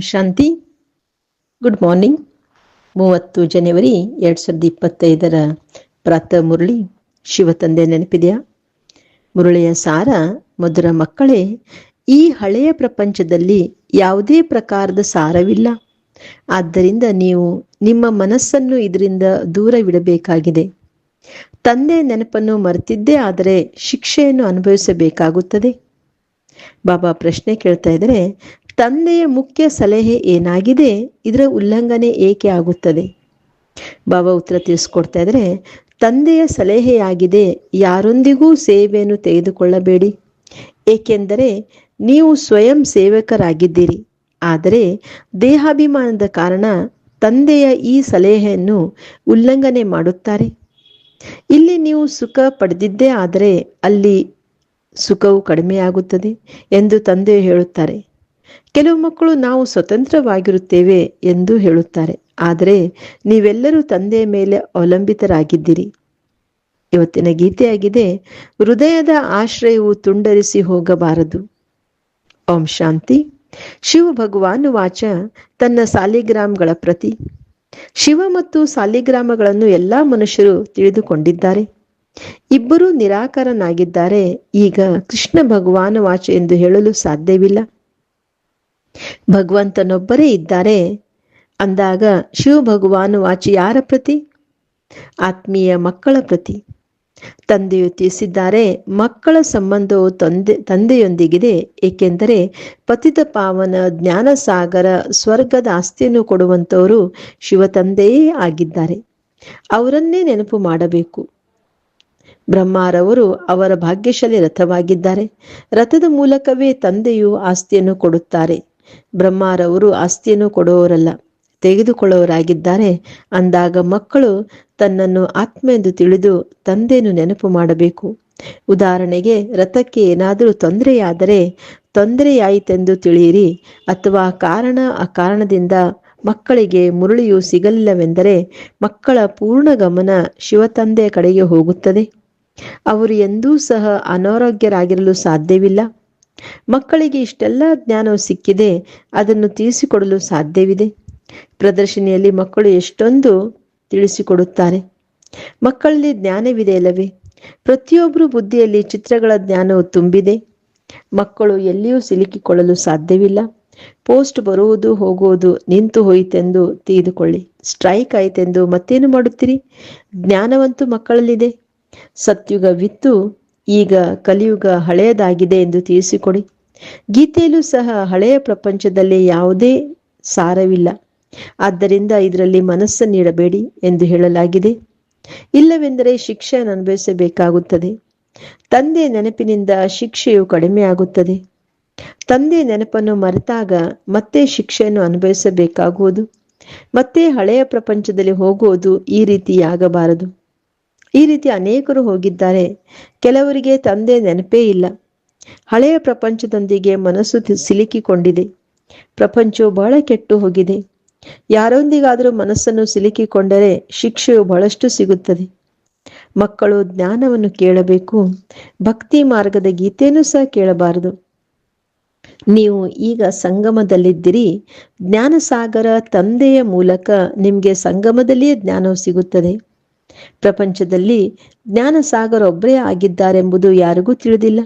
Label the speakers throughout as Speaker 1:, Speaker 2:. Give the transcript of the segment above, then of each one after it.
Speaker 1: ಶಾಂತಿ. Good morning ಮೂವತ್ತು ಜನವರಿ ಎರಡ್ ಸಾವಿರದ ಇಪ್ಪತ್ತೈದರ ಪ್ರಾತಃ ಮುರಳಿ ಶಿವತಂದೆ ನೆನಪಿದೆಯಾ? ಮುರಳಿಯ ಸಾರ, ಮಧುರ ಮಕ್ಕಳೇ, ಈ ಹಳೆಯ ಪ್ರಪಂಚದಲ್ಲಿ ಯಾವುದೇ ಪ್ರಕಾರದ ಸಾರವಿಲ್ಲ. ಆದ್ದರಿಂದ ನೀವು ನಿಮ್ಮ ಮನಸ್ಸನ್ನು ಇದರಿಂದ ದೂರವಿಡಬೇಕಾಗಿದೆ ತಂದೆ ನೆನಪನ್ನು ಮರೆತಿದ್ದೇ ಆದರೆ ಶಿಕ್ಷೆಯನ್ನು ಅನುಭವಿಸಬೇಕಾಗುತ್ತದೆ. ಬಾಬಾ ಪ್ರಶ್ನೆ ಕೇಳ್ತಾ ಇದ್ದಾರೆ ತಂದೆಯ ಮುಖ್ಯ ಸಲಹೆ ಏನಾಗಿದೆ? ಇದರ ಉಲ್ಲಂಘನೆ ಏಕೆ ಆಗುತ್ತದೆ? ಬಾಬಾ ಉತ್ತರ ತಿಳಿಸ್ಕೊಡ್ತಾ ಇದ್ರೆ, ತಂದೆಯ ಸಲಹೆಯಾಗಿದೆ, ಯಾರೊಂದಿಗೂ ಸೇವೆಯನ್ನು ತೆಗೆದುಕೊಳ್ಳಬೇಡಿ. ಏಕೆಂದರೆ, ನೀವು ಸ್ವಯಂ ಸೇವಕರಾಗಿದ್ದೀರಿ. ಆದರೆ, ದೇಹಾಭಿಮಾನದ ಕಾರಣ ತಂದೆಯ ಈ ಸಲಹೆಯನ್ನು ಉಲ್ಲಂಘನೆ ಮಾಡುತ್ತಾರೆ. ಇಲ್ಲಿ ನೀವು ಸುಖ ಪಡೆದಿದ್ದೇ ಆದರೆ ಅಲ್ಲಿ ಸುಖವು ಕಡಿಮೆಯಾಗುತ್ತದೆ ಎಂದು ತಂದೆ ಹೇಳುತ್ತಾರೆ. ಕೆಲವು ಮಕ್ಕಳು ನಾವು ಸ್ವತಂತ್ರವಾಗಿರುತ್ತೇವೆ ಎಂದು ಹೇಳುತ್ತಾರೆ. ಆದರೆ ನೀವೆಲ್ಲರೂ ತಂದೆಯ ಮೇಲೆ ಅವಲಂಬಿತರಾಗಿದ್ದೀರಿ. ಇವತ್ತಿನ ಗೀತೆಯಾಗಿದೆ, ಹೃದಯದ ಆಶ್ರಯವು ತುಂಡರಿಸಿ ಹೋಗಬಾರದು. ಓಂ ಶಾಂತಿ. ಶಿವ ಭಗವಾನ್ ವಾಚ ತನ್ನ ಸಾಲಿಗ್ರಾಮ್ಗಳ ಪ್ರತಿ. ಶಿವ ಮತ್ತು ಸಾಲಿಗ್ರಾಮಗಳನ್ನು ಎಲ್ಲಾ ಮನುಷ್ಯರು ತಿಳಿದುಕೊಂಡಿದ್ದಾರೆ. ಇಬ್ಬರೂ ನಿರಾಕರನಾಗಿದ್ದಾರೆ. ಈಗ ಕೃಷ್ಣ ಭಗವಾನ್ ವಾಚ ಎಂದು ಹೇಳಲು ಸಾಧ್ಯವಿಲ್ಲ. ಭಗವಂತನೊಬ್ಬರೇ ಇದ್ದಾರೆ. ಅಂದಾಗ ಶಿವ ಭಗವಾನ್ ವಾಚ ಯಾರ ಪ್ರತಿ? ಆತ್ಮೀಯ ಮಕ್ಕಳ ಪ್ರತಿ. ತಂದೆಯು ತಿಳಿಸಿದ್ದಾರೆ, ಮಕ್ಕಳ ಸಂಬಂಧವು ತಂದೆ, ತಂದೆಯೊಂದಿಗಿದೆ, ಏಕೆಂದರೆ ಪತಿತ ಪಾವನ ಜ್ಞಾನ ಸಾಗರ ಸ್ವರ್ಗದ ಆಸ್ತಿಯನ್ನು ಕೊಡುವಂತವರು ಶಿವ ತಂದೆಯೇ ಆಗಿದ್ದಾರೆ. ಅವರನ್ನೇ ನೆನಪು ಮಾಡಬೇಕು. ಬ್ರಹ್ಮಾರವರು ಅವರ ಭಾಗ್ಯಶಾಲಿ ರಥವಾಗಿದ್ದಾರೆ. ರಥದ ಮೂಲಕವೇ ತಂದೆಯು ಆಸ್ತಿಯನ್ನು ಕೊಡುತ್ತಾರೆ. ಬ್ರಹ್ಮಾರವರು ಆಸ್ತಿಯನ್ನು ಕೊಡುವವರಲ್ಲ ತೆಗೆದುಕೊಳ್ಳೋರಾಗಿದ್ದಾರೆ ಅಂದಾಗ ಮಕ್ಕಳು ತನ್ನನ್ನು ಆತ್ಮ ಎಂದು ತಿಳಿದು ತಂದೆಯನ್ನು ನೆನಪು ಮಾಡಬೇಕು. ಉದಾಹರಣೆಗೆ, ರಥಕ್ಕೆ ಏನಾದರೂ ತೊಂದರೆಯಾದರೆ ತೊಂದರೆಯಾಯಿತೆಂದು ತಿಳಿಯಿರಿ, ಅಥವಾ ಕಾರಣ ಆ ಕಾರಣದಿಂದ ಮಕ್ಕಳಿಗೆ ಮುರುಳಿಯು ಸಿಗಲಿಲ್ಲವೆಂದರೆ ಮಕ್ಕಳ ಪೂರ್ಣ ಗಮನ ಶಿವತಂದೆಯ ಕಡೆಗೆ ಹೋಗುತ್ತದೆ. ಅವರು ಎಂದೂ ಸಹ ಅನಾರೋಗ್ಯರಾಗಿರಲು ಸಾಧ್ಯವಿಲ್ಲ. ಮಕ್ಕಳಿಗೆ ಇಷ್ಟೆಲ್ಲ ಜ್ಞಾನವು ಸಿಕ್ಕಿದೆ, ಅದನ್ನು ತಿಳಿಸಿಕೊಡಲು ಸಾಧ್ಯವಿದೆ. ಪ್ರದರ್ಶನಿಯಲ್ಲಿ ಮಕ್ಕಳು ಎಷ್ಟೊಂದು ತಿಳಿಸಿಕೊಡುತ್ತಾರೆ. ಮಕ್ಕಳಲ್ಲಿ ಜ್ಞಾನವಿದೆ ಅಲ್ಲವೇ? ಪ್ರತಿಯೊಬ್ಬರು ಬುದ್ಧಿಯಲ್ಲಿ ಚಿತ್ರಗಳ ಜ್ಞಾನವು ತುಂಬಿದೆ. ಮಕ್ಕಳು ಎಲ್ಲಿಯೂ ಸಿಲುಕಿಕೊಳ್ಳಲು ಸಾಧ್ಯವಿಲ್ಲ. ಪೋಸ್ಟ್ ಬರುವುದು, ಹೋಗುವುದು ನಿಂತು ಹೋಯಿತೆಂದು ತಿಳಿದುಕೊಳ್ಳಿ. ಸ್ಟ್ರೈಕ್ ಆಯಿತೆಂದು ಮತ್ತೇನು ಮಾಡುತ್ತೀರಿ? ಜ್ಞಾನವಂತೂ ಮಕ್ಕಳಲ್ಲಿದೆ. ಸತ್ಯುಗವಿತ್ತು ಈಗ ಕಲಿಯುಗ ಹಳೆಯದಾಗಿದೆ ಎಂದು ತಿಳಿಸಿಕೊಡಿ. ಗೀತೆಯಲ್ಲೂ ಸಹ ಹಳೆಯ ಪ್ರಪಂಚದಲ್ಲಿ ಯಾವುದೇ ಸಾರವಿಲ್ಲ. ಆದ್ದರಿಂದ ಇದರಲ್ಲಿ ಮನಸ್ಸು ನೀಡಬೇಡಿ ಎಂದು ಹೇಳಲಾಗಿದೆ. ಇಲ್ಲವೆಂದರೆ ಶಿಕ್ಷೆಯನ್ನು ಅನುಭವಿಸಬೇಕಾಗುತ್ತದೆ. ತಂದೆ ನೆನಪಿನಿಂದ ಶಿಕ್ಷೆಯು ಕಡಿಮೆಯಾಗುತ್ತದೆ ತಂದೆ ನೆನಪನ್ನು ಮರೆತಾಗ ಮತ್ತೆ ಶಿಕ್ಷೆಯನ್ನು ಅನುಭವಿಸಬೇಕಾಗುವುದು. ಮತ್ತೆ ಹಳೆಯ ಪ್ರಪಂಚದಲ್ಲಿ ಹೋಗುವುದು ಈ ರೀತಿಯಾಗಬಾರದು ಈ ರೀತಿ ಅನೇಕರು ಹೋಗಿದ್ದಾರೆ. ಕೆಲವರಿಗೆ ತಂದೆ ನೆನಪೇ ಇಲ್ಲ. ಹಳೆಯ ಪ್ರಪಂಚದೊಂದಿಗೆ ಮನಸ್ಸು ಸಿಲುಕಿಕೊಂಡಿದೆ. ಪ್ರಪಂಚವು ಬಹಳ ಕೆಟ್ಟು ಹೋಗಿದೆ. ಯಾರೊಂದಿಗಾದರೂ ಮನಸ್ಸನ್ನು ಸಿಲುಕಿಕೊಂಡರೆ ಶಿಕ್ಷೆಯು ಬಹಳಷ್ಟು ಸಿಗುತ್ತದೆ. ಮಕ್ಕಳು ಜ್ಞಾನವನ್ನು ಕೇಳಬೇಕು. ಭಕ್ತಿ ಮಾರ್ಗದ ಗೀತೆಯನ್ನು ಸಹ ಕೇಳಬಾರದು. ನೀವು ಈಗ ಸಂಗಮದಲ್ಲಿದ್ದೀರಿ. ಜ್ಞಾನಸಾಗರ ತಂದೆಯ ಮೂಲಕ ನಿಮಗೆ ಸಂಗಮದಲ್ಲಿಯೇ ಜ್ಞಾನವು ಸಿಗುತ್ತದೆ. ಪ್ರಪಂಚದಲ್ಲಿ ಜ್ಞಾನಸಾಗರ ಒಬ್ಬರೇ ಆಗಿದ್ದಾರೆಂಬುದು ಯಾರಿಗೂ ತಿಳಿದಿಲ್ಲ.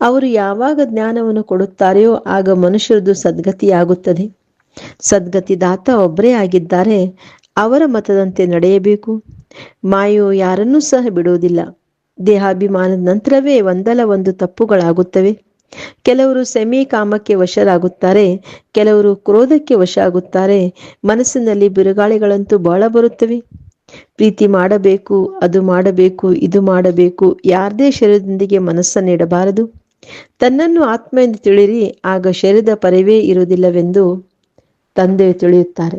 Speaker 1: ಅವರು ಯಾವಾಗ ಜ್ಞಾನವನ್ನು ಕೊಡುತ್ತಾರೆಯೋ ಆಗ ಮನುಷ್ಯರದು ಸದ್ಗತಿಯಾಗುತ್ತದೆ. ಸದ್ಗತಿದಾತ ಒಬ್ಬರೇ ಆಗಿದ್ದಾರೆ, ಅವರ ಮತದಂತೆ ನಡೆಯಬೇಕು. ಮಾಯು ಯಾರನ್ನೂ ಸಹ ಬಿಡುವುದಿಲ್ಲ. ದೇಹಾಭಿಮಾನದ ನಂತರವೇ ಒಂದಲ್ಲ ಒಂದು ತಪ್ಪುಗಳಾಗುತ್ತವೆ. ಕೆಲವರು ಸೆಮಿ ಕಾಮಕ್ಕೆ ವಶರಾಗುತ್ತಾರೆ, ಕೆಲವರು ಕ್ರೋಧಕ್ಕೆ ವಶ ಆಗುತ್ತಾರೆ ಮನಸ್ಸಿನಲ್ಲಿ ಬಿರುಗಾಳಿಗಳಂತೂ ಬಹಳ ಬರುತ್ತವೆ. ಪ್ರೀತಿ ಮಾಡಬೇಕು, ಅದು ಮಾಡಬೇಕು, ಇದು ಮಾಡಬೇಕು, ಯಾರದೇ ಶರೀರದೊಂದಿಗೆ ಮನಸ್ಸನ್ನಿಡಬಾರದು ತನ್ನನ್ನು ಆತ್ಮ ಎಂದು ತಿಳಿರಿ ಆಗ ಶರೀರದ ಪರವೇ ಇರುವುದಿಲ್ಲವೆಂದು ತಂದೆ ತಿಳಿಯುತ್ತಾರೆ.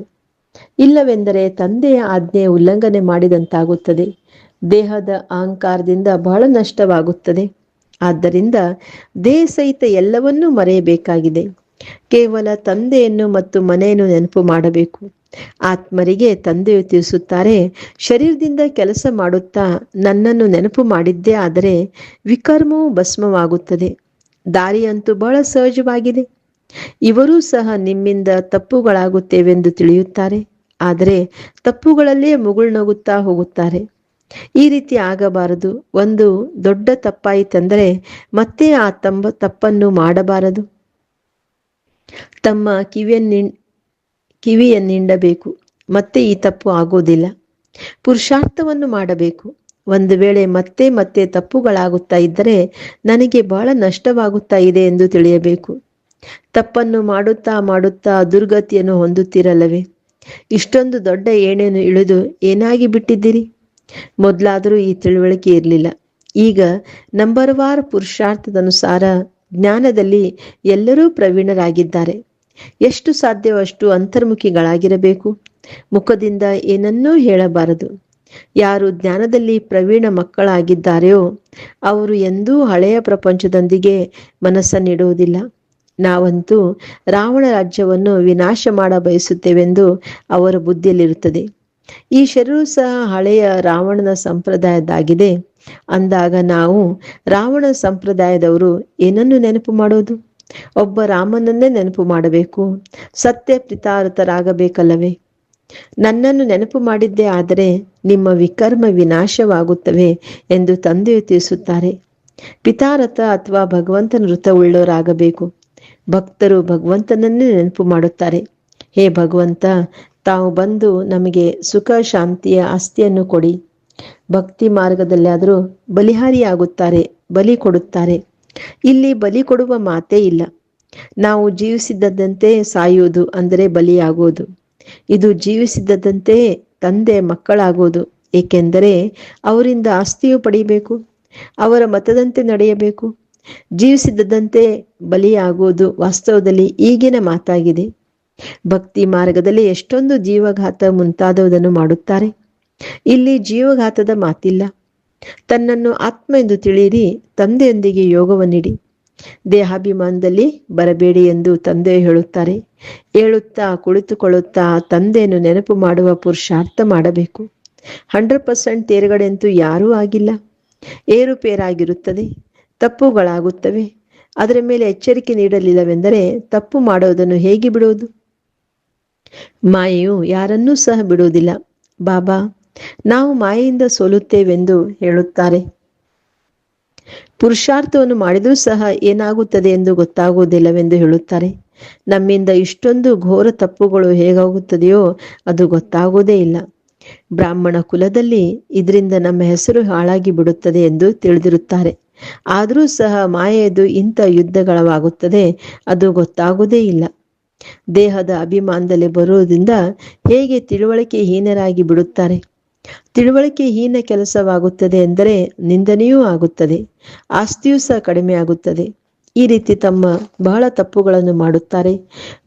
Speaker 1: ಇಲ್ಲವೆಂದರೆ ತಂದೆಯ ಆಜ್ಞೆ ಉಲ್ಲಂಘನೆ ಮಾಡಿದಂತಾಗುತ್ತದೆ. ದೇಹದ ಅಹಂಕಾರದಿಂದ ಬಹಳ ನಷ್ಟವಾಗುತ್ತದೆ. ಆದ್ದರಿಂದ ದೇಹ ಸಹಿತ ಎಲ್ಲವನ್ನೂ ಮರೆಯಬೇಕಾಗಿದೆ. ಕೇವಲ ತಂದೆಯನ್ನು ಮತ್ತು ಮನೆಯನ್ನು ನೆನಪು ಮಾಡಬೇಕು. ಆತ್ಮರಿಗೆ ತಂದೆಯು ತಿಳಿಸುತ್ತಾರೆ, ಶರೀರದಿಂದ ಕೆಲಸ ಮಾಡುತ್ತಾ ನನ್ನನ್ನು ನೆನಪು ಮಾಡಿದ್ದೇ ಆದರೆ ವಿಕರ್ಮವು ಭಸ್ಮವಾಗುತ್ತದೆ. ದಾರಿಯಂತೂ ಬಹಳ ಸಹಜವಾಗಿದೆ. ಇವರೂ ಸಹ ನಿಮ್ಮಿಂದ ತಪ್ಪುಗಳಾಗುತ್ತೇವೆಂದು ತಿಳಿಯುತ್ತಾರೆ, ಆದರೆ ತಪ್ಪುಗಳಲ್ಲೇ ಮುಗುಳ್ನಗುತ್ತಾ ಹೋಗುತ್ತಾರೆ. ಈ ರೀತಿ ಆಗಬಾರದು. ಒಂದು ದೊಡ್ಡ ತಪ್ಪಾಯಿತೆಂದರೆ ಮತ್ತೆ ಆ ತಂಬ ತಪ್ಪನ್ನು ಮಾಡಬಾರದು. ತಮ್ಮ ಕಿವಿಯನ್ನಿ ಕಿವಿಯನ್ನಿಂಡಬೇಕು ಮತ್ತೆ ಈ ತಪ್ಪು ಆಗೋದಿಲ್ಲ. ಪುರುಷಾರ್ಥವನ್ನು ಮಾಡಬೇಕು. ಒಂದು ವೇಳೆ ಮತ್ತೆ ಮತ್ತೆ ತಪ್ಪುಗಳಾಗುತ್ತಾ ಇದ್ದರೆ ನನಗೆ ಬಹಳ ನಷ್ಟವಾಗುತ್ತಾ ಇದೆ ಎಂದು ತಿಳಿಯಬೇಕು. ತಪ್ಪನ್ನು ಮಾಡುತ್ತಾ ಮಾಡುತ್ತಾ ದುರ್ಗತಿಯನ್ನು ಹೊಂದುತ್ತಿರಲ್ಲವೇ? ಇಷ್ಟೊಂದು ದೊಡ್ಡ ಏಣೆಯನ್ನು ಇಳಿದು ಏನಾಗಿ ಬಿಟ್ಟಿದ್ದೀರಿ? ಮೊದಲಾದರೂ ಈ ತಿಳುವಳಿಕೆ ಇರಲಿಲ್ಲ. ಈಗ ನಂಬರ್ ವಾರ್ ಪುರುಷಾರ್ಥದನುಸಾರ ಜ್ಞಾನದಲ್ಲಿ ಎಲ್ಲರೂ ಪ್ರವೀಣರಾಗಿದ್ದಾರೆ. ಎಷ್ಟು ಸಾಧ್ಯವಷ್ಟು ಅಂತರ್ಮುಖಿಗಳಾಗಿರಬೇಕು. ಮುಖದಿಂದ ಏನನ್ನೂ ಹೇಳಬಾರದು. ಯಾರು ಜ್ಞಾನದಲ್ಲಿ ಪ್ರವೀಣ ಮಕ್ಕಳಾಗಿದ್ದಾರೆಯೋ, ಅವರು ಎಂದೂ ಹಳೆಯ ಪ್ರಪಂಚದೊಂದಿಗೆ ಮನಸ್ಸನ್ನಿಡುವುದಿಲ್ಲ ನಾವಂತೂ ರಾವಣ ರಾಜ್ಯವನ್ನು ವಿನಾಶ ಮಾಡ ಬಯಸುತ್ತೇವೆಂದು ಅವರ ಬುದ್ಧಿಯಲ್ಲಿರುತ್ತದೆ. ಈ ಶರೀರ ಸಹ ಹಳೆಯ ರಾವಣನ ಸಂಪ್ರದಾಯದಾಗಿದೆ ಅಂದಾಗ ನಾವು ರಾವಣ ಸಂಪ್ರದಾಯದವರು ಏನನ್ನು ನೆನಪು ಮಾಡೋದು? ಒಬ್ಬ ರಾಮನನ್ನೇ ನೆನಪು ಮಾಡಬೇಕು. ಸತ್ಯ ಪ್ರಿತಾರತರಾಗಬೇಕಲ್ಲವೇ? ನನ್ನನ್ನು ನೆನಪು ಮಾಡಿದ್ದೇ ಆದರೆ ನಿಮ್ಮ ವಿಕರ್ಮ ವಿನಾಶವಾಗುತ್ತವೆ ಎಂದು ತಂದೆಯು ತಿಳಿಸುತ್ತಾರೆ. ಪಿತಾರಥ ಅಥವಾ ಭಗವಂತನ ವೃತವುಳ್ಳವರಾಗಬೇಕು ಭಕ್ತರು ಭಗವಂತನನ್ನೇ ನೆನಪು ಮಾಡುತ್ತಾರೆ. ಹೇ ಭಗವಂತ, ತಾವು ಬಂದು ನಮಗೆ ಸುಖ, ಶಾಂತಿಯ ಆಸ್ತಿಯನ್ನು ಕೊಡಿ. ಭಕ್ತಿ ಮಾರ್ಗದಲ್ಲಾದರೂ ಬಲಿಹಾರಿಯಾಗುತ್ತಾರೆ, ಬಲಿ ಕೊಡುತ್ತಾರೆ. ಇಲ್ಲಿ ಬಲಿ ಕೊಡುವ ಮಾತೇ ಇಲ್ಲ. ನಾವು ಜೀವಿಸಿದ್ದಂತೆ ಸಾಯುವುದು ಅಂದರೆ ಬಲಿಯಾಗುವುದು. ಇದು ಜೀವಿಸಿದ್ದಂತೆ ತಂದೆ ಮಕ್ಕಳಾಗುವುದು, ಏಕೆಂದರೆ ಅವರಿಂದ ಆಸ್ತಿಯು ಪಡೆಯಬೇಕು ಅವರ ಮತದಂತೆ ನಡೆಯಬೇಕು. ಜೀವಿಸಿದ್ದಂತೆ ಬಲಿಯಾಗುವುದು ವಾಸ್ತವದಲ್ಲಿ ಈಗಿನ ಮಾತಾಗಿದೆ. ಭಕ್ತಿ ಮಾರ್ಗದಲ್ಲಿ ಎಷ್ಟೊಂದು ಜೀವಘಾತ ಮುಂತಾದವುದನ್ನು ಮಾಡುತ್ತಾರೆ. ಇಲ್ಲಿ ಜೀವಘಾತದ ಮಾತಿಲ್ಲ. ತನ್ನನ್ನು ಆತ್ಮ ಎಂದು ತಿಳಿಯಿರಿ, ತಂದೆಯೊಂದಿಗೆ ಯೋಗವನ್ನಿಡಿ. ದೇಹಾಭಿಮಾನದಲ್ಲಿ ಬರಬೇಡಿ ಎಂದು ತಂದೆ ಹೇಳುತ್ತಾರೆ. ಹೇಳುತ್ತಾ ಕುಳಿತುಕೊಳ್ಳುತ್ತಾ ತಂದೆಯನ್ನು ನೆನಪು ಮಾಡುವ ಪುರುಷಾರ್ಥ ಮಾಡಬೇಕು. ಹಂಡ್ರೆಡ್ ಪರ್ಸೆಂಟ್ ತೇರುಗಡೆಯಂತೂ ಯಾರೂ ಆಗಿಲ್ಲ. ಏರುಪೇರಾಗಿರುತ್ತದೆ. ತಪ್ಪುಗಳಾಗುತ್ತವೆ. ಅದರ ಮೇಲೆ ಎಚ್ಚರಿಕೆ ನೀಡಲಿಲ್ಲವೆಂದರೆ ತಪ್ಪು ಮಾಡುವುದನ್ನು ಹೇಗೆ ಬಿಡುವುದು? ಮಾಯೆಯು ಯಾರನ್ನೂ ಸಹ ಬಿಡುವುದಿಲ್ಲ. ಬಾಬಾ ನಾವು ಮಾಯೆಯಿಂದ ಸೋಲುತ್ತೇವೆಂದು ಹೇಳುತ್ತಾರೆ. ಪುರುಷಾರ್ಥವನ್ನು ಮಾಡಿದರೂ ಸಹ ಏನಾಗುತ್ತದೆ ಎಂದು ಗೊತ್ತಾಗುವುದಿಲ್ಲವೆಂದು ಹೇಳುತ್ತಾರೆ. ನಮ್ಮಿಂದ ಇಷ್ಟೊಂದು ಘೋರ ತಪ್ಪುಗಳು ಹೇಗಾಗುತ್ತದೆಯೋ ಅದು ಗೊತ್ತಾಗುವುದೇ ಇಲ್ಲ. ಬ್ರಾಹ್ಮಣ ಕುಲದಲ್ಲಿ ಇದರಿಂದ ನಮ್ಮ ಹೆಸರು ಹಾಳಾಗಿ ಬಿಡುತ್ತದೆ ಎಂದು ತಿಳಿದಿರುತ್ತಾರೆ. ಆದರೂ ಸಹ ಮಾಯೆಯದು ಇಂಥ ಯುದ್ಧಗಳವಾಗುತ್ತದೆ, ಅದು ಗೊತ್ತಾಗುವುದೇ ಇಲ್ಲ. ದೇಹದ ಅಭಿಮಾನದಲ್ಲಿ ಬರುವುದರಿಂದ ಹೇಗೆ ತಿಳುವಳಿಕೆ ಹೀನರಾಗಿ ಬಿಡುತ್ತಾರೆ? ತಿಳುವಳಿಕೆ ಹೀನ ಕೆಲಸವಾಗುತ್ತದೆ ಎಂದರೆ ನಿಂದನೆಯೂ ಆಗುತ್ತದೆ, ಆಸ್ತಿಯೂ ಸಹ ಕಡಿಮೆಯಾಗುತ್ತದೆ ಈ ರೀತಿ ತಮ್ಮ ಬಹಳ ತಪ್ಪುಗಳನ್ನು ಮಾಡುತ್ತಾರೆ.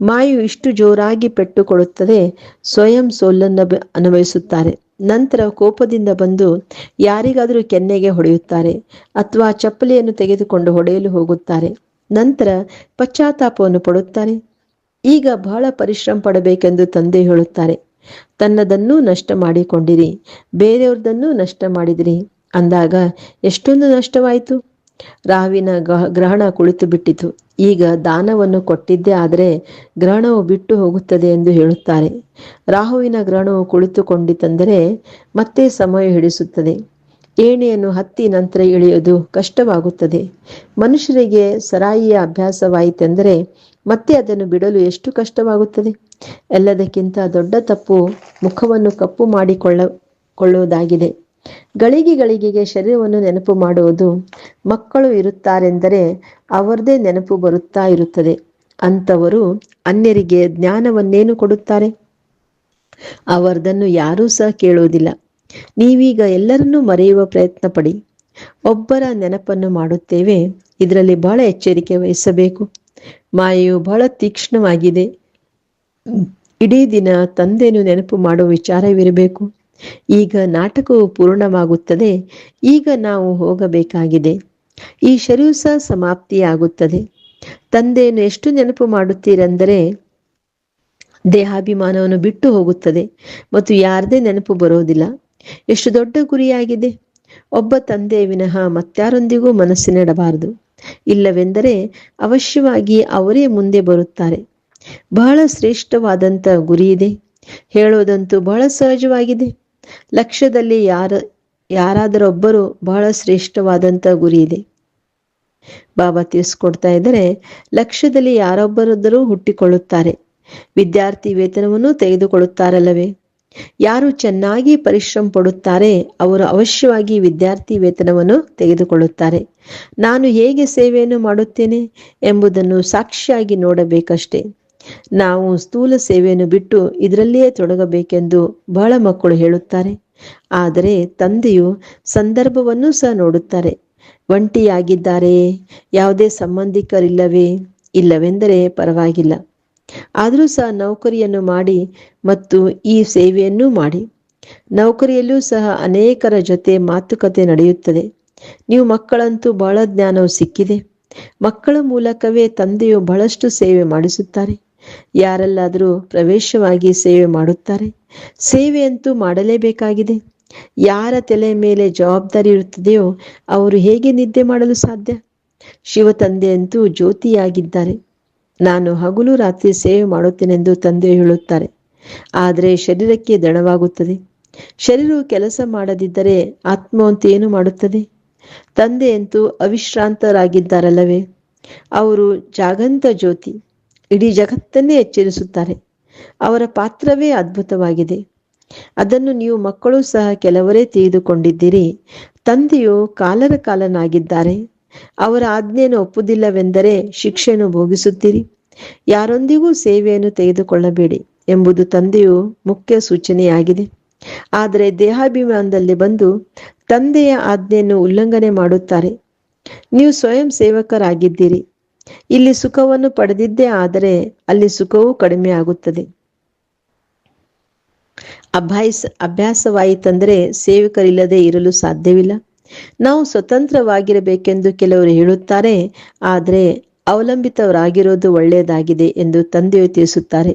Speaker 1: ಮಾಯು ಇಷ್ಟು ಜೋರಾಗಿ ಪೆಟ್ಟುಕೊಡುತ್ತದೆ ಸ್ವಯಂ ಸೋಲನ್ನು ಅನುಭವಿಸುತ್ತಾರೆ. ನಂತರ ಕೋಪದಿಂದ ಬಂದು ಯಾರಿಗಾದರೂ ಕೆನ್ನೆಗೆ ಹೊಡೆಯುತ್ತಾರೆ ಅಥವಾ ಚಪ್ಪಲಿಯನ್ನು ತೆಗೆದುಕೊಂಡು ಹೊಡೆಯಲು ಹೋಗುತ್ತಾರೆ. ನಂತರ ಪಶ್ಚಾತ್ತಾಪವನ್ನು ಪಡುತ್ತಾರೆ. ಈಗ ಬಹಳ ಪರಿಶ್ರಮ ಪಡಬೇಕೆಂದು ತಂದೆ ಹೇಳುತ್ತಾರೆ. ತನ್ನದನ್ನೂ ನಷ್ಟ ಮಾಡಿಕೊಂಡಿರಿ ಬೇರೆಯವ್ರದನ್ನು ನಷ್ಟ ಮಾಡಿದಿರಿ ಅಂದಾಗ ಎಷ್ಟೊಂದು ನಷ್ಟವಾಯಿತು? ರಾವಿನ ಗ್ರಹಣ ಕುಳಿತು ಬಿಟ್ಟಿತು ಈಗ ದಾನವನ್ನು ಕೊಟ್ಟಿದ್ದೇ ಆದರೆ ಗ್ರಹಣವು ಬಿಟ್ಟು ಹೋಗುತ್ತದೆ ಎಂದು ಹೇಳುತ್ತಾರೆ. ರಾಹುವಿನ ಗ್ರಹಣವು ಕುಳಿತುಕೊಂಡಿತಂದರೆ ಮತ್ತೆ ಸಮಯ ಹಿಡಿಸುತ್ತದೆ. ಏಣಿಯನ್ನು ಹತ್ತಿ ನಂತರ ಇಳಿಯುವುದು ಕಷ್ಟವಾಗುತ್ತದೆ. ಮನುಷ್ಯರಿಗೆ ಸರಾಯಿಯ ಅಭ್ಯಾಸವಾಯಿತೆಂದರೆ ಮತ್ತೆ ಅದನ್ನು ಬಿಡಲು ಎಷ್ಟು ಕಷ್ಟವಾಗುತ್ತದೆ? ಎಲ್ಲದಕ್ಕಿಂತ ದೊಡ್ಡ ತಪ್ಪು ಮುಖವನ್ನು ಕಪ್ಪು ಮಾಡಿಕೊಳ್ಳ ಕೊಳ್ಳುವುದಾಗಿದೆ. ಗಳಿಗೆ ಗಳಿಗೆಗೆ ಶರೀರವನ್ನು ನೆನಪು ಮಾಡುವುದು ಮಕ್ಕಳು ಇರುತ್ತಾರೆಂದರೆ ಅವರದೇ ನೆನಪು ಬರುತ್ತಾ ಇರುತ್ತದೆ. ಅಂಥವರು ಅನ್ಯರಿಗೆ ಜ್ಞಾನವನ್ನೇನು ಕೊಡುತ್ತಾರೆ? ಅವರದನ್ನು ಯಾರೂ ಸಹ ಕೇಳುವುದಿಲ್ಲ. ನೀವೀಗ ಎಲ್ಲರನ್ನೂ ಮರೆಯುವ ಪ್ರಯತ್ನ ಪಡಿ ಒಬ್ಬರ ನೆನಪನ್ನು ಮಾಡುತ್ತೇವೆ. ಇದರಲ್ಲಿ ಬಹಳ ಎಚ್ಚರಿಕೆ ವಹಿಸಬೇಕು. ಮಾಯೆಯು ಬಹಳ ತೀಕ್ಷ್ಣವಾಗಿದೆ. ಇಡೀ ದಿನ ತಂದೆಯನ್ನು ನೆನಪು ಮಾಡುವ ವಿಚಾರವಿರಬೇಕು. ಈಗ ನಾಟಕವು ಪೂರ್ಣವಾಗುತ್ತದೆ. ಈಗ ನಾವು ಹೋಗಬೇಕಾಗಿದೆ. ಈ ಶರೀರ ಸಹ ಸಮಾಪ್ತಿಯಾಗುತ್ತದೆ. ತಂದೆಯನ್ನು ಎಷ್ಟು ನೆನಪು ಮಾಡುತ್ತೀರೆಂದರೆ, ದೇಹಾಭಿಮಾನವನ್ನು ಬಿಟ್ಟು ಹೋಗುತ್ತದೆ ಮತ್ತು ಯಾರದೇ ನೆನಪು ಬರೋದಿಲ್ಲ ಎಷ್ಟು ದೊಡ್ಡ ಗುರಿಯಾಗಿದೆ. ಒಬ್ಬ ತಂದೆ ವಿನಃ ಮತ್ತಾರೊಂದಿಗೂ ಮನಸ್ಸಿನಿಡಬಾರದು ಇಲ್ಲವೆಂದರೆ ಅವಶ್ಯವಾಗಿ ಅವರೇ ಮುಂದೆ ಬರುತ್ತಾರೆ. ಬಹಳ ಶ್ರೇಷ್ಠವಾದಂಥ ಗುರಿ ಇದೆ ಹೇಳೋದಂತೂ ಬಹಳ ಸಹಜವಾಗಿದೆ. ಲಕ್ಷ್ಯದಲ್ಲಿ ಯಾರ, ಯಾರಾದರೊಬ್ಬರು ಬಹಳ ಶ್ರೇಷ್ಠವಾದಂಥ ಗುರಿ ಇದೆ ಬಾಬಾ ತಿಳಿಸ್ಕೊಡ್ತಾ ಇದ್ದಾರೆ, ಲಕ್ಷ್ಯದಲ್ಲಿ ಯಾರೊಬ್ಬರಾದರೂ ಹುಟ್ಟಿಕೊಳ್ಳುತ್ತಾರೆ. ವಿದ್ಯಾರ್ಥಿ ವೇತನವನ್ನು ತೆಗೆದುಕೊಳ್ಳುತ್ತಾರಲ್ಲವೇ? ಯಾರು ಚೆನ್ನಾಗಿ ಪರಿಶ್ರಮ ಪಡುತ್ತಾರೆ, ಅವರು ಅವಶ್ಯವಾಗಿ ವಿದ್ಯಾರ್ಥಿ ವೇತನವನ್ನು ತೆಗೆದುಕೊಳ್ಳುತ್ತಾರೆ. ನಾನು ಹೇಗೆ ಸೇವೆಯನ್ನು ಮಾಡುತ್ತೇನೆ ಎಂಬುದನ್ನು ಸಾಕ್ಷಿಯಾಗಿ ನೋಡಬೇಕಷ್ಟೇ. ನಾವು ಸ್ಥೂಲ ಸೇವೆಯನ್ನು ಬಿಟ್ಟು ಇದರಲ್ಲಿಯೇ ತೊಡಗಬೇಕೆಂದು ಬಹಳ ಮಕ್ಕಳು ಹೇಳುತ್ತಾರೆ. ಆದರೆ ತಂದೆಯು ಸಂದರ್ಭವನ್ನು ಸಹ ನೋಡುತ್ತಾರೆ. ಒಂಟಿಯಾಗಿದ್ದಾರೆ ಯಾವುದೇ ಸಂಬಂಧಿಕರಿಲ್ಲವೇ? ಇಲ್ಲವೆಂದರೆ ಪರವಾಗಿಲ್ಲ. ಆದರೂ ಸಹ ನೌಕರಿಯನ್ನು ಮಾಡಿ ಮತ್ತು ಈ ಸೇವೆಯನ್ನು ಮಾಡಿ. ನೌಕರಿಯಲ್ಲೂ ಸಹ ಅನೇಕರ ಜೊತೆ ಮಾತುಕತೆ ನಡೆಯುತ್ತದೆ. ನೀವು ಮಕ್ಕಳಂತೂ ಬಹಳ ಜ್ಞಾನವು ಸಿಕ್ಕಿದೆ. ಮಕ್ಕಳ ಮೂಲಕವೇ ತಂದೆಯು ಬಹಳಷ್ಟು ಸೇವೆ ಮಾಡಿಸುತ್ತಾರೆ. ಯಾರಲ್ಲಾದರೂ ಪ್ರವೇಶವಾಗಿ ಸೇವೆ ಮಾಡುತ್ತಾರೆ. ಸೇವೆಯಂತೂ ಮಾಡಲೇಬೇಕಾಗಿದೆ. ಯಾರ ತಲೆ ಮೇಲೆ ಜವಾಬ್ದಾರಿ ಇರುತ್ತದೆಯೋ ಅವರು ಹೇಗೆ ನಿದ್ದೆ ಮಾಡಲು ಸಾಧ್ಯ? ಶಿವ ತಂದೆಯಂತೂ ಜ್ಯೋತಿಯಾಗಿದ್ದಾರೆ. ನಾನು ಹಗಲು ರಾತ್ರಿ ಸೇವೆ ಮಾಡುತ್ತೇನೆಂದು ತಂದೆ ಹೇಳುತ್ತಾರೆ. ಆದರೆ ಶರೀರಕ್ಕೆ ದಣವಾಗುತ್ತದೆ ಶರೀರವು ಕೆಲಸ ಮಾಡದಿದ್ದರೆ ಆತ್ಮವಂತ ಏನು ಮಾಡುತ್ತದೆ? ತಂದೆಯಂತೂ ಅವಿಶ್ರಾಂತರಾಗಿದ್ದಾರಲ್ಲವೇ? ಅವರು ಜಾಗಂತ ಜ್ಯೋತಿ, ಇಡೀ ಜಗತ್ತನ್ನೇ ಎಚ್ಚರಿಸುತ್ತಾರೆ. ಅವರ ಪಾತ್ರವೇ ಅದ್ಭುತವಾಗಿದೆ. ಅದನ್ನು ನೀವು ಮಕ್ಕಳು ಸಹ ಕೆಲವರೇ ತಿಳಿದುಕೊಂಡಿದ್ದೀರಿ. ತಂದೆಯು ಕಾಲರ ಕಾಲನಾಗಿದ್ದಾರೆ. ಅವರ ಆಜ್ಞೆಯನ್ನು ಒಪ್ಪುವುದಿಲ್ಲವೆಂದರೆ ಶಿಕ್ಷೆಯನ್ನು ಭೋಗಿಸುತ್ತೀರಿ. ಯಾರೊಂದಿಗೂ ಸೇವೆಯನ್ನು ತೆಗೆದುಕೊಳ್ಳಬೇಡಿ ಎಂಬುದು ತಂದೆಯು ಮುಖ್ಯ ಸೂಚನೆಯಾಗಿದೆ. ಆದರೆ ದೇಹಾಭಿಮಾನದಲ್ಲಿ ಬಂದು ತಂದೆಯ ಆಜ್ಞೆಯನ್ನು ಉಲ್ಲಂಘನೆ ಮಾಡುತ್ತಾರೆ. ನೀವು ಸ್ವಯಂ ಸೇವಕರಾಗಿದ್ದೀರಿ. ಇಲ್ಲಿ ಸುಖವನ್ನು ಪಡೆದಿದ್ದೇ ಆದರೆ ಅಲ್ಲಿ ಸುಖವೂ ಕಡಿಮೆ ಆಗುತ್ತದೆ ಅಭ್ಯಾಸ ಅಭ್ಯಾಸವಾಯಿತಂದರೆ ಸೇವಕರಿಲ್ಲದೆ ಇರಲು ಸಾಧ್ಯವಿಲ್ಲ. ನಾವು ಸ್ವತಂತ್ರವಾಗಿರಬೇಕೆಂದು ಕೆಲವರು ಹೇಳುತ್ತಾರೆ, ಆದರೆ ಅವಲಂಬಿತವರಾಗಿರೋದು ಒಳ್ಳೆಯದಾಗಿದೆ ಎಂದು ತಂದೆಯು ತಿಳಿಸುತ್ತಾರೆ.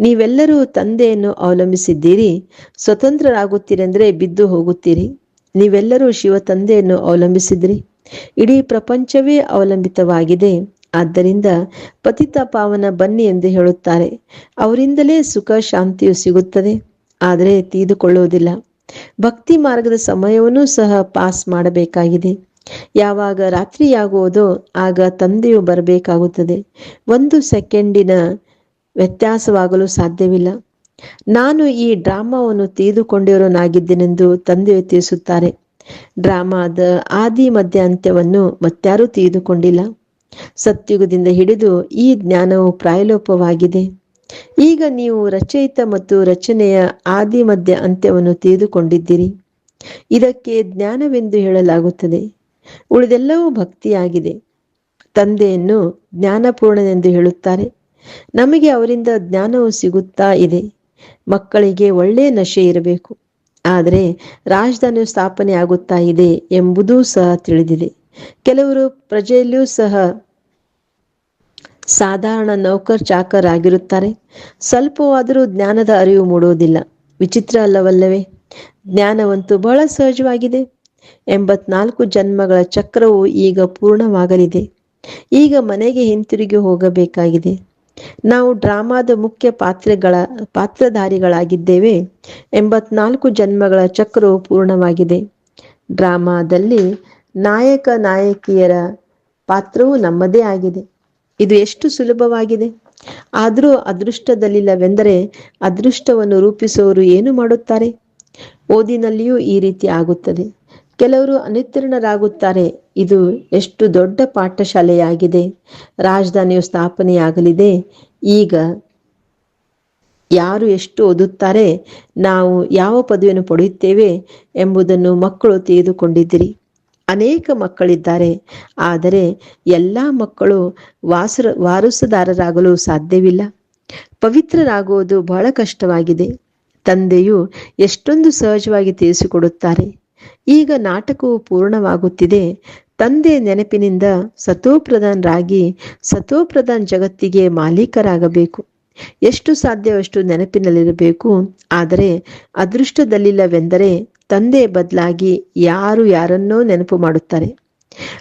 Speaker 1: ನೀವೆಲ್ಲರೂ ತಂದೆಯನ್ನು ಅವಲಂಬಿಸಿದ್ದೀರಿ, ಸ್ವತಂತ್ರರಾಗುತ್ತೀರೆಂದರೆ ಬಿದ್ದು ಹೋಗುತ್ತೀರಿ. ನೀವೆಲ್ಲರೂ ಶಿವ ತಂದೆಯನ್ನು ಅವಲಂಬಿಸಿದ್ರಿ. ಇಡೀ ಪ್ರಪಂಚವೇ ಅವಲಂಬಿತವಾಗಿದೆ. ಆದ್ದರಿಂದ ಪತಿತ ಪಾವನ ಬನ್ನಿ ಎಂದು ಹೇಳುತ್ತಾರೆ. ಅವರಿಂದಲೇ ಸುಖ, ಶಾಂತಿಯು ಸಿಗುತ್ತದೆ. ಆದರೆ ತಿಳಿದುಕೊಳ್ಳುವುದಿಲ್ಲ ಭಕ್ತಿ ಮಾರ್ಗದ ಸಮಯವನ್ನು ಸಹ ಪಾಸ್ ಮಾಡಬೇಕಾಗಿದೆ. ಯಾವಾಗ ರಾತ್ರಿಯಾಗುವುದೋ ಆಗ ತಂದೆಯು ಬರಬೇಕಾಗುತ್ತದೆ. ಒಂದು ಸೆಕೆಂಡಿನ ವ್ಯತ್ಯಾಸವಾಗಲು ಸಾಧ್ಯವಿಲ್ಲ. ನಾನು ಈ ಡ್ರಾಮಾವನ್ನು ತೀದುಕೊಂಡಿರೋನಾಗಿದ್ದೇನೆಂದು ತಂದೆಯು ತಿಳಿಸುತ್ತಾರೆ. ಡ್ರಾಮಾದ ಆದಿ ಮಧ್ಯ ಅಂತ್ಯವನ್ನು ಮತ್ಯಾರೂ ತೀದುಕೊಂಡಿಲ್ಲ ಸತ್ಯುಗದಿಂದ ಹಿಡಿದು ಈ ಜ್ಞಾನವು ಪ್ರಾಯಲೋಪವಾಗಿದೆ. ಈಗ ನೀವು ರಚಯಿತ ಮತ್ತು ರಚನೆಯ ಆದಿ ಮಧ್ಯ ಅಂತ್ಯವನ್ನು ತಿಳಿದುಕೊಂಡಿದ್ದೀರಿ. ಇದಕ್ಕೆ ಜ್ಞಾನವೆಂದು ಹೇಳಲಾಗುತ್ತದೆ. ಉಳಿದೆಲ್ಲವೂ ಭಕ್ತಿಯಾಗಿದೆ. ತಂದೆಯನ್ನು ಜ್ಞಾನಪೂರ್ಣನೆಂದು ಹೇಳುತ್ತಾರೆ. ನಮಗೆ ಅವರಿಂದ ಜ್ಞಾನವು ಸಿಗುತ್ತಾ ಇದೆ. ಮಕ್ಕಳಿಗೆ ಒಳ್ಳೆಯ ನಶೆ ಇರಬೇಕು. ಆದರೆ ರಾಜಧಾನಿ ಸ್ಥಾಪನೆ ಆಗುತ್ತಾ ಇದೆ ಎಂಬುದೂ ಸಹ ತಿಳಿದಿದೆ. ಕೆಲವರು ಪ್ರಜೆಯಲ್ಲಿಯೂ ಸಹ ಸಾಧಾರಣ ನೌಕರ್ ಚಾಕರ್ ಆಗಿರುತ್ತಾರೆ ಸ್ವಲ್ಪವಾದರೂ ಜ್ಞಾನದ ಅರಿವು ಮೂಡುವುದಿಲ್ಲ. ವಿಚಿತ್ರ ಅಲ್ಲವಲ್ಲವೇ? ಜ್ಞಾನವಂತೂ ಬಹಳ ಸಹಜವಾಗಿದೆ. ಎಂಬತ್ನಾಲ್ಕು ಜನ್ಮಗಳ ಚಕ್ರವು ಈಗ ಪೂರ್ಣವಾಗಲಿದೆ. ಈಗ ಮನೆಗೆ ಹಿಂತಿರುಗಿ ಹೋಗಬೇಕಾಗಿದೆ. ನಾವು ಡ್ರಾಮಾದ ಮುಖ್ಯ ಪಾತ್ರಗಳ, ಪಾತ್ರಧಾರಿಗಳಾಗಿದ್ದೇವೆ. ಎಂಬತ್ನಾಲ್ಕು ಜನ್ಮಗಳ ಚಕ್ರವು ಪೂರ್ಣವಾಗಿದೆ. ಡ್ರಾಮಾದಲ್ಲಿ ನಾಯಕ, ನಾಯಕಿಯರ ಪಾತ್ರವು ನಮ್ಮದೇ ಆಗಿದೆ. ಇದು ಎಷ್ಟು ಸುಲಭವಾಗಿದೆ? ಆದರೂ ಅದೃಷ್ಟದಲ್ಲಿಲ್ಲವೆಂದರೆ ಅದೃಷ್ಟವನ್ನು ರೂಪಿಸುವವರು ಏನು ಮಾಡುತ್ತಾರೆ? ಓದಿನಲ್ಲಿಯೂ ಈ ರೀತಿ ಆಗುತ್ತದೆ. ಕೆಲವರು ಅನುತ್ತೀರ್ಣರಾಗುತ್ತಾರೆ ಇದು ಎಷ್ಟು ದೊಡ್ಡ ಪಾಠಶಾಲೆಯಾಗಿದೆ. ರಾಜಧಾನಿಯು ಸ್ಥಾಪನೆಯಾಗಲಿದೆ. ಈಗ ಯಾರು ಎಷ್ಟು ಓದುತ್ತಾರೆ? ನಾವು ಯಾವ ಪದವಿಯನ್ನು ಪಡೆಯುತ್ತೇವೆ ಎಂಬುದನ್ನು ಮಕ್ಕಳು ತಿಳಿದುಕೊಂಡಿದ್ದಿರಿ. ಅನೇಕ ಮಕ್ಕಳಿದ್ದಾರೆ. ಆದರೆ ಎಲ್ಲ ಮಕ್ಕಳು ವಾಸರ, ವಾರಸುದಾರರಾಗಲು ಸಾಧ್ಯವಿಲ್ಲ. ಪವಿತ್ರರಾಗುವುದು ಬಹಳ ಕಷ್ಟವಾಗಿದೆ. ತಂದೆಯು ಎಷ್ಟೊಂದು ಸಹಜವಾಗಿ ತಿಳಿಸಿಕೊಡುತ್ತಾರೆ. ಈಗ ನಾಟಕವು ಪೂರ್ಣವಾಗುತ್ತಿದೆ. ತಂದೆ ನೆನಪಿನಿಂದ ಸತೋಪ್ರಧಾನರಾಗಿ ಸತೋಪ್ರಧಾನ್ ಜಗತ್ತಿಗೆ ಮಾಲೀಕರಾಗಬೇಕು. ಎಷ್ಟು ಸಾಧ್ಯವಷ್ಟು ನೆನಪಿನಲ್ಲಿರಬೇಕು. ಆದರೆ ಅದೃಷ್ಟದಲ್ಲಿಲ್ಲವೆಂದರೆ ತಂದೆ ಬದಲಾಗಿ ಯಾರು ಯಾರನ್ನೋ ನೆನಪು ಮಾಡುತ್ತಾರೆ.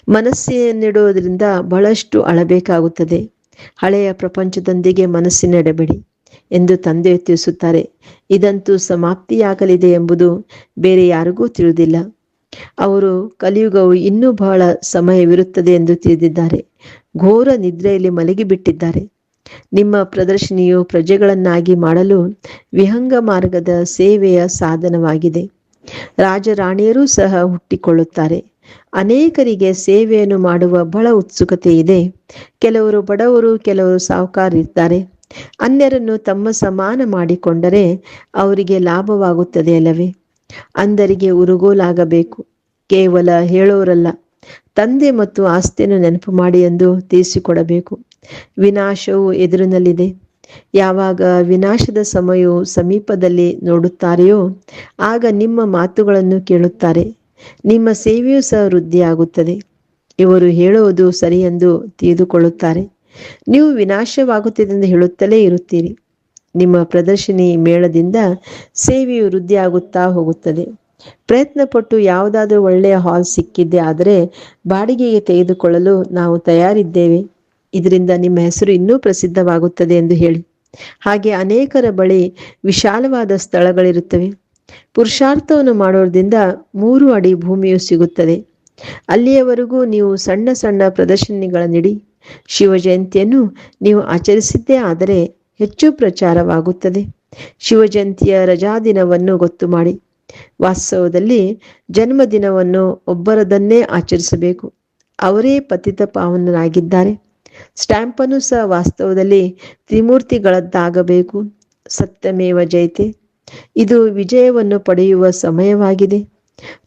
Speaker 1: ಮನಸ್ಸಿನಿಡುವುದರಿಂದ ಬಹಳಷ್ಟು ಅಳಬೇಕಾಗುತ್ತದೆ. ಹಳೆಯ ಪ್ರಪಂಚದೊಂದಿಗೆ ಮನಸ್ಸಿನಡಬೇಡಿ ಎಂದು ತಂದೆ ತಿಳಿಸುತ್ತಾರೆ. ಇದಂತೂ ಸಮಾಪ್ತಿಯಾಗಲಿದೆ ಎಂಬುದು ಬೇರೆ ಯಾರಿಗೂ ತಿಳಿದಿಲ್ಲ. ಅವರು ಕಲಿಯುಗವು ಇನ್ನೂ ಬಹಳ ಸಮಯವಿರುತ್ತದೆ ಎಂದು ತಿಳಿದಿದ್ದಾರೆ. ಘೋರ ನಿದ್ರೆಯಲ್ಲಿ ಮಲಗಿಬಿಟ್ಟಿದ್ದಾರೆ. ನಿಮ್ಮ ಪ್ರದರ್ಶನಿಯು ಪ್ರಜೆಗಳನ್ನಾಗಿ ಮಾಡಲು ವಿಹಂಗ ಮಾರ್ಗದ ಸೇವೆಯ ಸಾಧನವಾಗಿದೆ. ರಾಜರಾಣಿಯರೂ ಸಹ ಹುಟ್ಟಿಕೊಳ್ಳುತ್ತಾರೆ. ಅನೇಕರಿಗೆ ಸೇವೆಯನ್ನು ಮಾಡುವ ಬಹಳ ಉತ್ಸುಕತೆ ಇದೆ. ಕೆಲವರು ಬಡವರು, ಕೆಲವರು ಸಾಹುಕಾರಿದ್ದಾರೆ ಅನ್ಯರನ್ನು ತಮ್ಮ ಸಮಾನ ಮಾಡಿಕೊಂಡರೆ ಅವರಿಗೆ ಲಾಭವಾಗುತ್ತದೆ ಅಲ್ಲವೇ? ಅಂದರಿಗೆ ಉರುಗೋಲಾಗಬೇಕು. ಕೇವಲ ಹೇಳೋರಲ್ಲ, ತಂದೆ ಮತ್ತು ಆಸ್ತಿಯನ್ನು ನೆನಪು ಮಾಡಿ ಎಂದು ತಿಳಿಸಿಕೊಡಬೇಕು. ವಿನಾಶವು ಎದುರಿನಲ್ಲಿದೆ. ಯಾವಾಗ ವಿನಾಶದ ಸಮಯವು ಸಮೀಪದಲ್ಲಿ ನೋಡುತ್ತಾರೆಯೋ, ಆಗ ನಿಮ್ಮ ಮಾತುಗಳನ್ನು ಕೇಳುತ್ತಾರೆ. ನಿಮ್ಮ ಸೇವೆಯೂ ಸಹ ವೃದ್ಧಿಯಾಗುತ್ತದೆ. ಇವರು ಹೇಳುವುದು ಸರಿ ಎಂದು ತಿಳಿದುಕೊಳ್ಳುತ್ತಾರೆ. ನೀವು ವಿನಾಶವಾಗುತ್ತಿದೆ ಎಂದು ಹೇಳುತ್ತಲೇ ಇರುತ್ತೀರಿ. ನಿಮ್ಮ ಪ್ರದರ್ಶನಿ ಮೇಳದಿಂದ ಸೇವೆಯು ವೃದ್ಧಿಯಾಗುತ್ತಾ ಹೋಗುತ್ತದೆ. ಪ್ರಯತ್ನಪಟ್ಟು ಯಾವುದಾದ್ರೂ ಒಳ್ಳೆಯ ಹಾಲ್ ಸಿಕ್ಕಿದ್ದೆ ಆದರೆ ಬಾಡಿಗೆಗೆ ತೆಗೆದುಕೊಳ್ಳಲು ನಾವು ತಯಾರಿದ್ದೇವೆ. ಇದರಿಂದ ನಿಮ್ಮ ಹೆಸರು ಇನ್ನೂ ಪ್ರಸಿದ್ಧವಾಗುತ್ತದೆ ಎಂದು ಹೇಳಿ. ಹಾಗೆ ಅನೇಕರ ಬಳಿ ವಿಶಾಲವಾದ ಸ್ಥಳಗಳಿರುತ್ತವೆ. ಪುರುಷಾರ್ಥವನ್ನು ಮಾಡೋದ್ರಿಂದ ಮೂರು ಅಡಿ ಭೂಮಿಯು ಸಿಗುತ್ತದೆ. ಅಲ್ಲಿಯವರೆಗೂ ನೀವು ಸಣ್ಣ ಸಣ್ಣ ಪ್ರದರ್ಶನಿಗಳ ನೀಡಿ. ಶಿವ ಜಯಂತಿಯನ್ನು ನೀವು ಆಚರಿಸಿದ್ದೇ ಆದರೆ ಹೆಚ್ಚು ಪ್ರಚಾರವಾಗುತ್ತದೆ. ಶಿವಜಯಂತಿಯ ರಜಾದಿನವನ್ನು ಗೊತ್ತು ಮಾಡಿ. ವಾಸ್ತವದಲ್ಲಿ ಜನ್ಮದಿನವನ್ನು ಒಬ್ಬರದನ್ನೇ ಆಚರಿಸಬೇಕು. ಅವರೇ ಪತಿತ ಪಾವನರಾಗಿದ್ದಾರೆ. ಸ್ಟ್ಯಾಂಪನ್ನು ಸಹ ವಾಸ್ತವದಲ್ಲಿ ತ್ರಿಮೂರ್ತಿಗಳದ್ದಾಗಬೇಕು. ಸತ್ಯಮೇವ ಜಯತೆ. ಇದು ವಿಜಯವನ್ನು ಪಡೆಯುವ ಸಮಯವಾಗಿದೆ.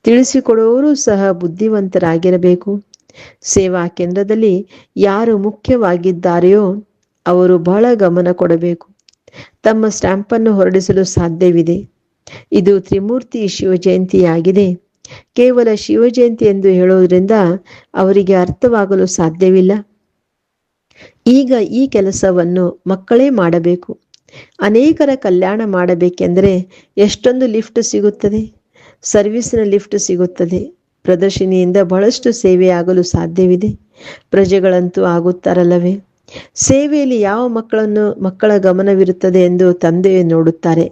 Speaker 1: ತಿಳಿಸಿಕೊಡುವವರು ಸಹ ಬುದ್ಧಿವಂತರಾಗಿರಬೇಕು. ಸೇವಾ ಕೇಂದ್ರದಲ್ಲಿ ಯಾರು ಮುಖ್ಯವಾಗಿದ್ದಾರೆಯೋ ಅವರು ಬಹಳ ಗಮನ ಕೊಡಬೇಕು. ತಮ್ಮ ಸ್ಟ್ಯಾಂಪನ್ನು ಹೊರಡಿಸಲು ಸಾಧ್ಯವಿದೆ. ಇದು ತ್ರಿಮೂರ್ತಿ ಶಿವಜಯಂತಿಯಾಗಿದೆ. ಕೇವಲ ಶಿವಜಯಂತಿ ಎಂದು ಹೇಳುವುದರಿಂದ ಅವರಿಗೆ ಅರ್ಥವಾಗಲು ಸಾಧ್ಯವಿಲ್ಲ. ಈಗ ಈ ಕೆಲಸವನ್ನು ಮಕ್ಕಳೇ ಮಾಡಬೇಕು. ಅನೇಕರ ಕಲ್ಯಾಣ ಮಾಡಬೇಕೆಂದರೆ ಎಷ್ಟೊಂದು ಲಿಫ್ಟ್ ಸಿಗುತ್ತದೆ? ಸರ್ವಿಸ್ನ ಲಿಫ್ಟ್ ಸಿಗುತ್ತದೆ. ಪ್ರದರ್ಶಿನಿಯಿಂದ ಬಹಳಷ್ಟು ಸೇವೆಯಾಗಲು ಸಾಧ್ಯವಿದೆ. ಪ್ರಜೆಗಳಂತೂ ಆಗುತ್ತಾರಲ್ಲವೇ? ಸೇವೆಯಲ್ಲಿ ಯಾವ ಮಕ್ಕಳನ್ನು ಮಕ್ಕಳ ಗಮನವಿರುತ್ತದೆ ಎಂದು ತಂದೆ ನೋಡುತ್ತಾರೆ.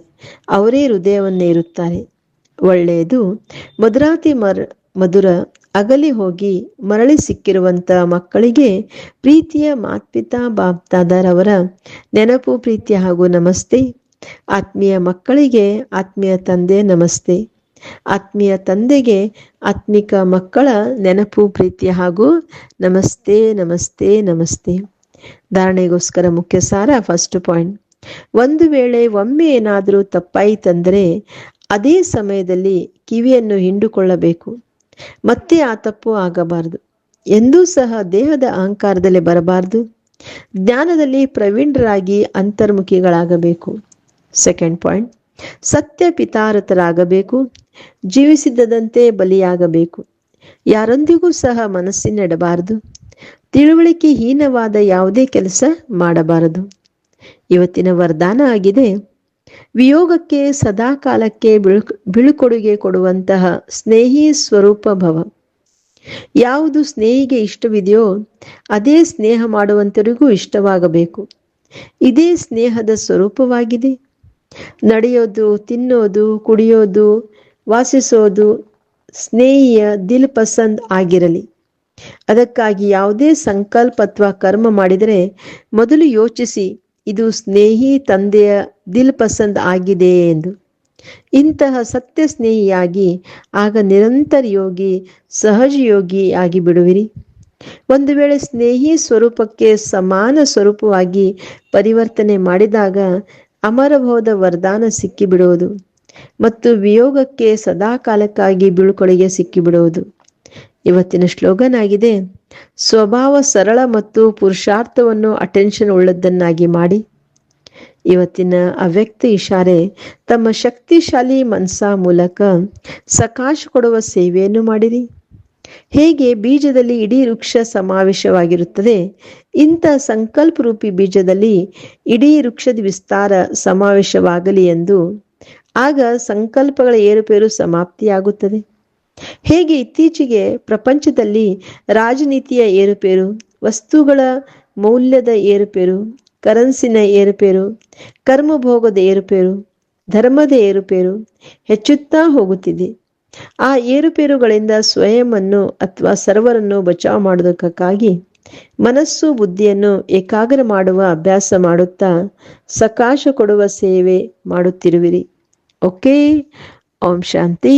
Speaker 1: ಅವರೇ ಹೃದಯವನ್ನೇ ಇರುತ್ತಾರೆ ಒಳ್ಳೆಯದು. ಮಧುರಾತಿ ಮರ್, ಮಧುರ ಅಗಲಿ ಹೋಗಿ ಮರಳಿ ಸಿಕ್ಕಿರುವಂತ ಮಕ್ಕಳಿಗೆ ಪ್ರೀತಿಯ ಮಾತ್ಪಿತಾ ಬಾಪ್ತಾದರವರ ನೆನಪು ಪ್ರೀತಿ ಹಾಗೂ ನಮಸ್ತೆ. ಆತ್ಮೀಯ ಮಕ್ಕಳಿಗೆ ಆತ್ಮೀಯ ತಂದೆ ನಮಸ್ತೆ. ಆತ್ಮೀಯ ತಂದೆಗೆ ಆತ್ಮಿಕ ಮಕ್ಕಳ ನೆನಪು ಪ್ರೀತಿ ಹಾಗೂ ನಮಸ್ತೆ ನಮಸ್ತೆ ನಮಸ್ತೆ. ಧಾರಣೆಗೋಸ್ಕರ ಮುಖ್ಯ ಸಾರ ಫಸ್ಟ್ ಪಾಯಿಂಟ್ ಒಂದು ವೇಳೆ ಒಮ್ಮೆ ಏನಾದರೂ ತಪ್ಪಾಯಿತಂದರೆ, ಅದೇ ಸಮಯದಲ್ಲಿ ಕಿವಿಯನ್ನು ಹಿಂಡುಕೊಳ್ಳಬೇಕು. ಮತ್ತೆ ಆ ತಪ್ಪು ಆಗಬಾರದು. ಎಂದೂ ಸಹ ದೇಹದ ಅಹಂಕಾರದಲ್ಲಿ ಬರಬಾರದು. ಜ್ಞಾನದಲ್ಲಿ ಪ್ರವೀಣರಾಗಿ ಅಂತರ್ಮುಖಿಗಳಾಗಬೇಕು. ಸೆಕೆಂಡ್ ಪಾಯಿಂಟ್ ಸತ್ಯ ಪಿತಾರತರಾಗಬೇಕು. ಜೀವಿಸಿದ್ದದಂತೆ ಬಲಿಯಾಗಬೇಕು. ಯಾರೊಂದಿಗೂ ಸಹ ಮನಸ್ಸಿನಡಬಾರದು ತಿಳುವಳಿಕೆ ಹೀನವಾದ ಯಾವುದೇ ಕೆಲಸ ಮಾಡಬಾರದು. ಇವತ್ತಿನ ವರದಾನ ಆಗಿದೆ. ವಿಯೋಗಕ್ಕೆ ಸದಾಕಾಲಕ್ಕೆ ಬಿಳು, ಬೀಳುಕೊಡುಗೆ ಕೊಡುವಂತಹ ಸ್ನೇಹಿ ಸ್ವರೂಪ ಭವ. ಯಾವುದು ಸ್ನೇಹಿಗೆ ಇಷ್ಟವಿದೆಯೋ ಅದೇ ಸ್ನೇಹ ಮಾಡುವಂತರಿಗೂ ಇಷ್ಟವಾಗಬೇಕು. ಇದೇ ಸ್ನೇಹದ ಸ್ವರೂಪವಾಗಿದೆ. ನಡೆಯೋದು, ತಿನ್ನೋದು, ಕುಡಿಯೋದು, ವಾಸಿಸೋದು ಸ್ನೇಹಿಯ ದಿಲ್ ಪಸಂದ್ ಆಗಿರಲಿ. ಅದಕ್ಕಾಗಿ ಯಾವುದೇ ಸಂಕಲ್ಪ ಅಥವಾ ಕರ್ಮ ಮಾಡಿದರೆ ಮೊದಲು ಯೋಚಿಸಿ ಇದು ಸ್ನೇಹಿ ತಂದೆಯ ದಿಲ್ ಪಸಂದ್ ಆಗಿದೆ ಎಂದು. ಇಂತಹ ಸತ್ಯ ಸ್ನೇಹಿಯಾಗಿ ಆಗ ನಿರಂತರ ಯೋಗಿ, ಸಹಜ ಯೋಗಿ ಆಗಿ ಬಿಡುವಿರಿ. ಒಂದು ವೇಳೆ ಸ್ನೇಹಿ ಸ್ವರೂಪಕ್ಕೆ ಸಮಾನ ಸ್ವರೂಪವಾಗಿ ಪರಿವರ್ತನೆ ಮಾಡಿದಾಗ ಅಮರಭೋಧ ವರದಾನ ಸಿಕ್ಕಿಬಿಡುವುದು ಮತ್ತು ವಿಯೋಗಕ್ಕೆ ಸದಾಕಾಲಕ್ಕಾಗಿ ಬೀಳ್ಕೊಳಗೆ ಸಿಕ್ಕಿಬಿಡುವುದು. ಇವತ್ತಿನ ಸ್ಲೋಗನ್ ಆಗಿದೆ ಸ್ವಭಾವ ಸರಳ ಮತ್ತು ಪುರುಷಾರ್ಥವನ್ನು ಅಟೆನ್ಷನ್ ಉಳ್ಳದ್ದನ್ನಾಗಿ ಮಾಡಿ. ಇವತ್ತಿನ ಅವ್ಯಕ್ತ ಇಶಾರೆ ತಮ್ಮ ಶಕ್ತಿಶಾಲಿ ಮನಸ ಮೂಲಕ ಸಕಾಶ ಕೊಡುವ ಸೇವೆಯನ್ನು ಮಾಡಿರಿ. ಹೇಗೆ ಬೀಜದಲ್ಲಿ ಇಡೀ ವೃಕ್ಷ ಸಮಾವೇಶವಾಗಿರುತ್ತದೆ, ಇಂಥ ಸಂಕಲ್ಪ ರೂಪಿ ಬೀಜದಲ್ಲಿ ಇಡೀ ವೃಕ್ಷದ ವಿಸ್ತಾರ ಸಮಾವೇಶವಾಗಲಿ ಎಂದು ಆಗ ಸಂಕಲ್ಪಗಳ ಏರುಪೇರು ಸಮಾಪ್ತಿಯಾಗುತ್ತದೆ. ಹೇಗೆ ಇತ್ತೀಚೆಗೆ ಪ್ರಪಂಚದಲ್ಲಿ ರಾಜನೀತಿಯ ಏರುಪೇರು, ವಸ್ತುಗಳ ಮೌಲ್ಯದ ಏರುಪೇರು, ಕರೆನ್ಸಿನ ಏರುಪೇರು, ಕರ್ಮಭೋಗದ ಏರುಪೇರು, ಧರ್ಮದ ಏರುಪೇರು ಹೆಚ್ಚುತ್ತಾ ಹೋಗುತ್ತಿದೆ. ಆ ಏರುಪೇರುಗಳಿಂದ ಸ್ವಯಂವನ್ನು ಅಥವಾ ಸರ್ವರನ್ನು ಬಚಾವ್ ಮಾಡೋದಕ್ಕಾಗಿ ಮನಸ್ಸು, ಬುದ್ಧಿಯನ್ನು ಏಕಾಗ್ರ ಮಾಡುವ ಅಭ್ಯಾಸ ಮಾಡುತ್ತಾ ಸಕಾಶ ಕೊಡುವ ಸೇವೆ ಮಾಡುತ್ತಿರುವಿರಿ. Okay, Om Shanti.